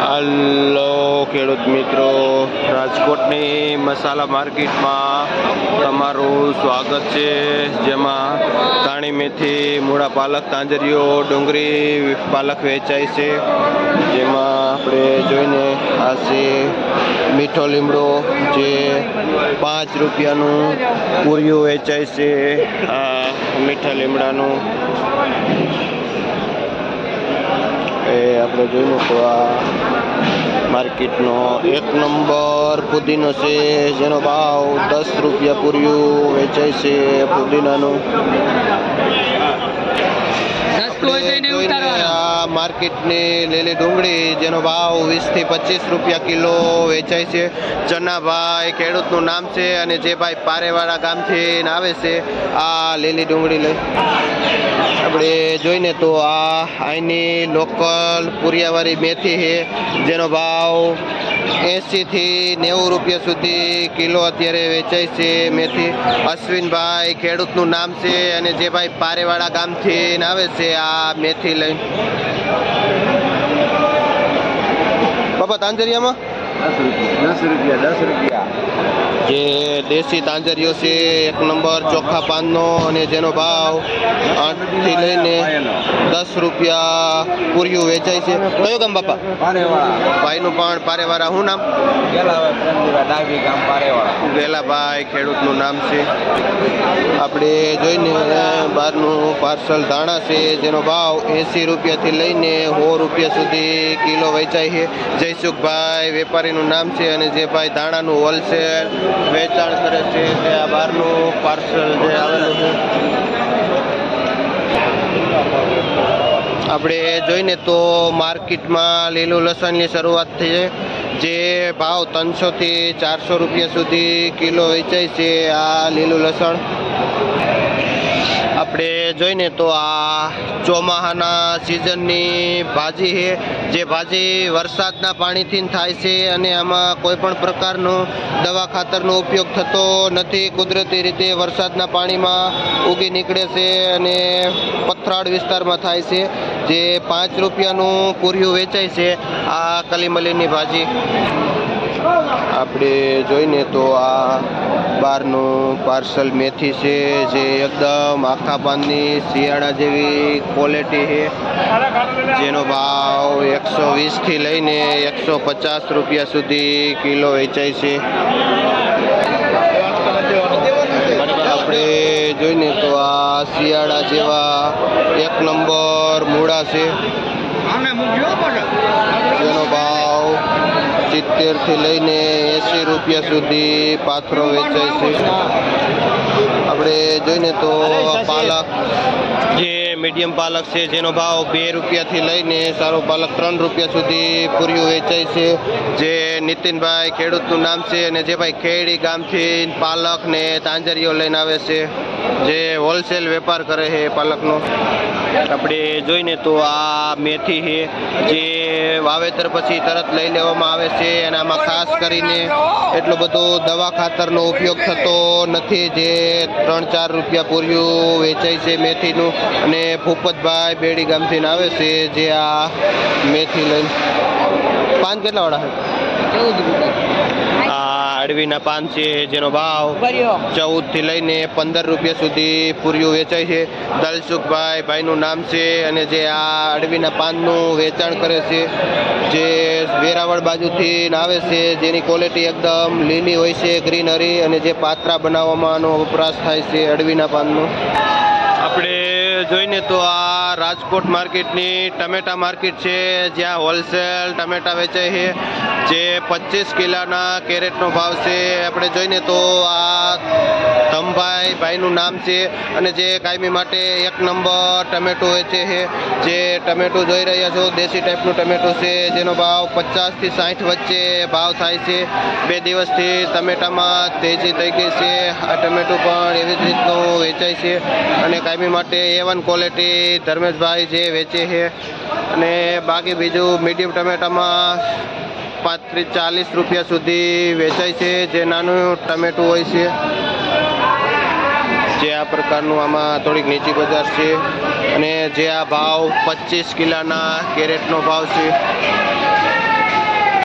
હાલો, ખેડૂત મિત્રો. રાજકોટની મસાલા માર્કેટમાં તમારું સ્વાગત છે. જેમાં તાણી મેથી, મૂળા, પાલક, તાંજરીઓ, ડુંગળી, પાલક વેચાય છે. જેમાં આપણે જોઈને આ છે મીઠો લીમડો, જે પાંચ રૂપિયાનું પૂરિયું વેચાય છે. આ મીઠા લીમડાનું. આપણે જોયું તો આ માર્કેટનો એક નંબર, પુદીનો છે, જેનો ભાવ દસ રૂપિયા પૂર્યું વેચાય છે પુદીનાનું. હોય તો એને માર્કેટની લીલી ડુંગળી જેનો ભાવ વીસથી પચીસ રૂપિયા કિલો વેચાય છે. ચનાભાઈ ખેડૂતનું નામ છે અને જે ભાઈ પારેવાળા ગામથી આવે છે આ લીલી ડુંગળી લઈ. આપણે જોઈને તો આ અહીંની લોકલ પુરિયાવાળી મેથી છે જેનો ભાવ એંશીથી નેવું રૂપિયા સુધી કિલો અત્યારે વેચાય છે મેથી. અશ્વિનભાઈ ખેડૂતનું નામ છે અને જે ભાઈ પારેવાળા ગામથી આવે છે આ મેથી લઈ બાબા તાંજરિયામાં? દસ રૂપિયા દસ રૂપિયા જે દેશી તાંજરીઓ છે એક નંબર ચોખ્ખા પાનનો અને જેનો ભાવ આઠથી લઈને દસ રૂપિયા પૂર્યું વેચાય છે. કયો ગામ બાપા? ભાઈનું પણ પારેવાળા. શું નામ? વેલાભાઈ ખેડૂતનું નામ છે. આપણે જોઈને બહારનું પાર્સલ ધાણા છે જેનો ભાવ એંસી રૂપિયાથી લઈને સો રૂપિયા સુધી કિલો વેચાય છે. જયસુખભાઈ વેપારીનું નામ છે અને જે ભાઈ દાણાનું હોલસેલ વેચાણ કરે છે, તે આ બહારનું પાર્સલ જે આવેલું છે. આપણે જોઈને તો માર્કેટમાં લીલું લસણની શરૂઆત થઈ છે. જે ભાવ ત્રણસોથી ચારસો રૂપિયા સુધી કિલો વેચાય છે આ લીલું લસણ. આપણે જોઈને તો આ ચોમાહાના સિઝનની ભાજી છે, જે ભાજી વરસાદના પાણીથી થાય છે અને આમાં કોઈ પણ પ્રકારનો દવા ખાતરનો ઉપયોગ થતો નથી. કુદરતી રીતે વરસાદના પાણીમાં ઉગી નીકળે છે અને પથરાળ વિસ્તારમાં થાય છે, જે પાંચ રૂપિયાનું પૂર્યું વેચાય છે આ કલીમલીની ભાજી. આપણે જોઈને તો આ બહારનું પાર્સલ મેથી છે, જે એકદમ આખા પાનની શિયાળા જેવી ક્વોલિટી છે. જેનો ભાવ એકસો વીસથી લઈને એકસો પચાસ રૂપિયા સુધી કિલો વેચાય છે. આપણે જોઈને તો આ શિયાળા જેવા એક નંબર મૂળા છે જેનો ભાવ સિત્તેરથી લઈને એંસી રૂપિયા સુધી પાથરો વેચાય છે. આપણે જોઈને તો પાલક જે મીડિયમ પાલક છે, જેનો ભાવ બે રૂપિયાથી લઈને સારો પાલક ત્રણ રૂપિયા સુધી પૂર્યું વેચાય છે. જે નીતિનભાઈ ખેડૂતનું નામ છે અને જે ભાઈ ખેડી ગામથી પાલક ને તાંજરીઓ લઈને આવે છે. જે હોલસેલ વેપાર કરે છે પાલકનો. આપણે જોઈને તો આ મેથી છે, જે વાવેતર પછી તરત લઈ લેવામાં આવે છે અને આમાં ખાસ કરીને એટલો બધો દવા ખાતરનો ઉપયોગ થતો નથી જે ત્રણ ચાર રૂપિયા પૂર્યું વેચાય છે મેથીનું અને ભૂપતભાઈ બેડી ગામથી આવે છે જે આ મેથી લઈને. પાન કેટલા વાળા છે? ચૌદ રૂપિયા. આ અડવીના પાન છે જેનો ભાવ ચૌદથી લઈને પંદર રૂપિયા સુધી પૂર્યું વેચાય છે. દલસુખભાઈ ભાઈનું નામ છે અને જે આ અડવીના પાનનું વેચાણ કરે છે જે વેરાવળ બાજુથી આવે છે જેની ક્વોલિટી એકદમ લીલી હોય છે ગ્રીનરી અને જે પાત્રા બનાવવામાં વપરાશ થાય છે અડવીના પાનનો. જોઈને તો આ રાજકોટ માર્કેટની ટમેટા માર્કેટ છે, જ્યાં હોલસેલ ટમેટા વેચાય છે, જે પચીસ કિલોના કેરેટનો ભાવ છે. આપણે જોઈને તો આ ધમભાઈ ભાઈનું નામ છે અને જે કાયમી માટે એક નંબર ટમેટો છે જે ટમેટો જોઈ રહ્યા છો, દેશી ટાઈપનું ટમેટો છે, જેનો ભાવ પચાસથી સાઠ વચ્ચે ભાવ થાય છે. બે દિવસથી ટમેટામાં તેજી થઈ ગઈ છે. આ ટમેટું પણ એવી જ રીતનું વેચાય છે અને કાયમી માટે એ વન ક્વોલિટી ધર્મેશભાઈ જે વેચે છે. અને બાકી બીજું મીડિયમ ટમેટામાં પાંત્રીસ ચાલીસ રૂપિયા સુધી વેચાય છે. જે નાનું ટમેટું હોય છે. જે આ પ્રકારનું આમાં થોડીક નીચી બજાર છે અને જે આ ભાવ પચીસ કિલોના કેરેટનો ભાવ છે.